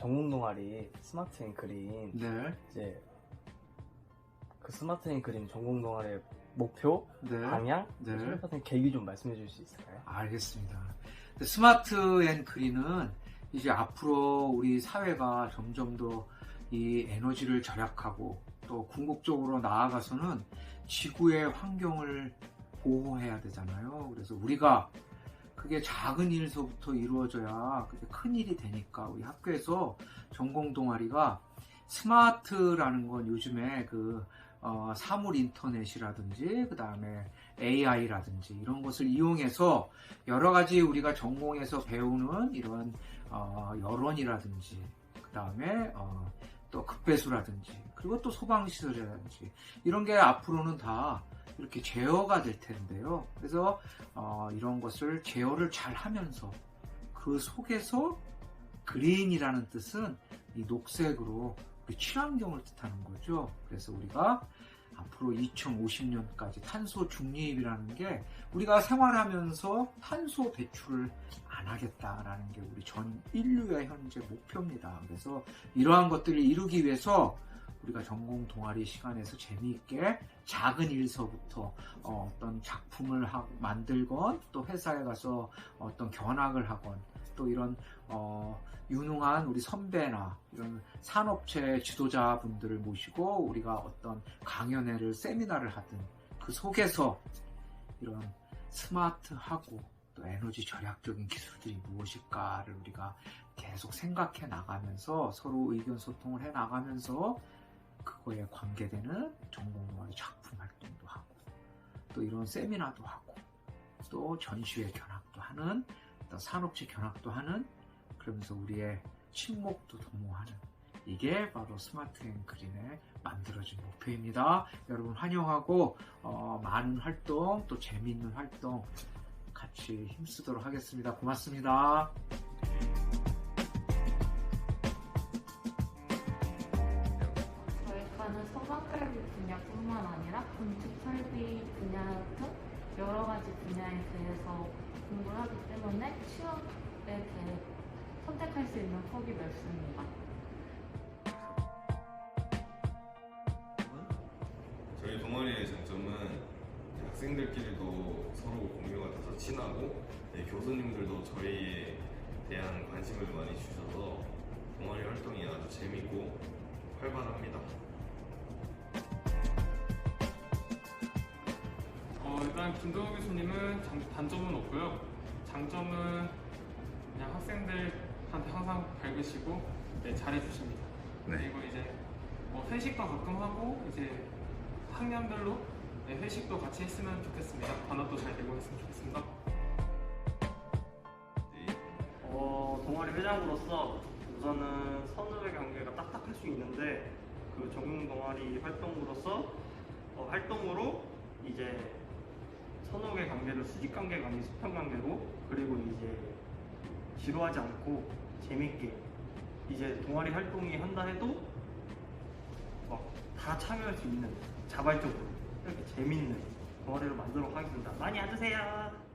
전공 동아리 스마트 앤 그린 네, 이제 그 스마트 앤 그린 전공 동아리의 목표, 네, 방향, 네. 출발하는 계기 좀 말씀해 주실 수 있을까요? 알겠습니다. 스마트 앤 그린은 이제 앞으로 우리 사회가 점점 더 이 에너지를 절약하고 또 궁극적으로 나아가서는 지구의 환경을 보호해야 되잖아요. 그래서 우리가 그게 작은 일서부터 이루어져야 그게 큰 일이 되니까 우리 학교에서 전공 동아리가 스마트라는 건 요즘에 그 어, 사물 인터넷이라든지 그 다음에 AI라든지 이런 것을 이용해서 여러 가지 우리가 전공에서 배우는 이런 어, 여론이라든지 그 다음에 어, 또 급배수라든지 그리고 또 소방시설이라든지 이런 게 앞으로는 다 이렇게 제어가 될 텐데요. 그래서 어, 이런 것을 제어를 잘 하면서 그 속에서 그린이라는 뜻은 이 녹색으로 우리 친환경을 뜻하는 거죠. 그래서 우리가 앞으로 2050년까지 탄소 중립이라는 게 우리가 생활하면서 탄소 배출을 안 하겠다라는 게 우리 전 인류의 현재 목표입니다. 그래서 이러한 것들을 이루기 위해서 우리가 전공 동아리 시간에서 재미있게 작은 일서부터 어, 떤 작품을 하- 만들건 또 회사에 가서 어떤 견학을 하건 또 이런 어, 유능한 우리 선배나 이런 산업체 지도자분들을 모시고 우리가 어떤 강연회를 세미나를 하든 그 속에서 이런 스마트하고 또 에너지 절약적인 기술들이 무엇일까를 우리가 계속 생각해 나가면서 서로 의견 소통을 해 나가면서 그거에 관계되는 전공동아리 작품 활동도 하고 또 이런 세미나도 하고 또 전시회 견학도 하는 또 산업체 견학도 하는 그러면서 우리의 친목도 도모하는 이게 바로 스마트 앤 그린의 만들어진 목표입니다. 여러분 환영하고 어, 많은 활동 또 재미있는 활동 같이 힘쓰도록 하겠습니다. 고맙습니다. 소방설비 분야뿐만 아니라 건축 설비 분야 등 여러 가지 분야에 대해서 공부를 하기 때문에 취업에 대해 선택할 수 있는 폭이 넓습니다. 저희 동아리의 장점은 학생들끼리도 서로 공유가 돼서 친하고 네, 교수님들도 저희에 대한 관심을 많이 주셔서 동아리 활동이 아주 재밌고 활발합니다. 일단 김동호 교수님은 장- 단점은 없고요. 장점은 그냥 학생들한테 항상 밝으시고 네, 잘해주십니다. 그리고 이제 뭐 회식도 가끔 하고 이제 학년별로 네, 회식도 같이 했으면 좋겠습니다. 단합도 잘 되고 했으면 좋겠습니다. 어, 동아리 회장으로서 우선은 선후배 관계가 딱딱할 수 있는데 그 전공 동아리 활동으로서 어, 활동으로 이제 선후배 관계를 수직 관계가 아닌 수평 관계로 그리고 이제 지루하지 않고 재밌게 이제 동아리 활동이 한다 해도 막 다 참여할 수 있는 자발적으로 이렇게 재밌는 동아리를 만들도록 하겠습니다. 많이 와주세요.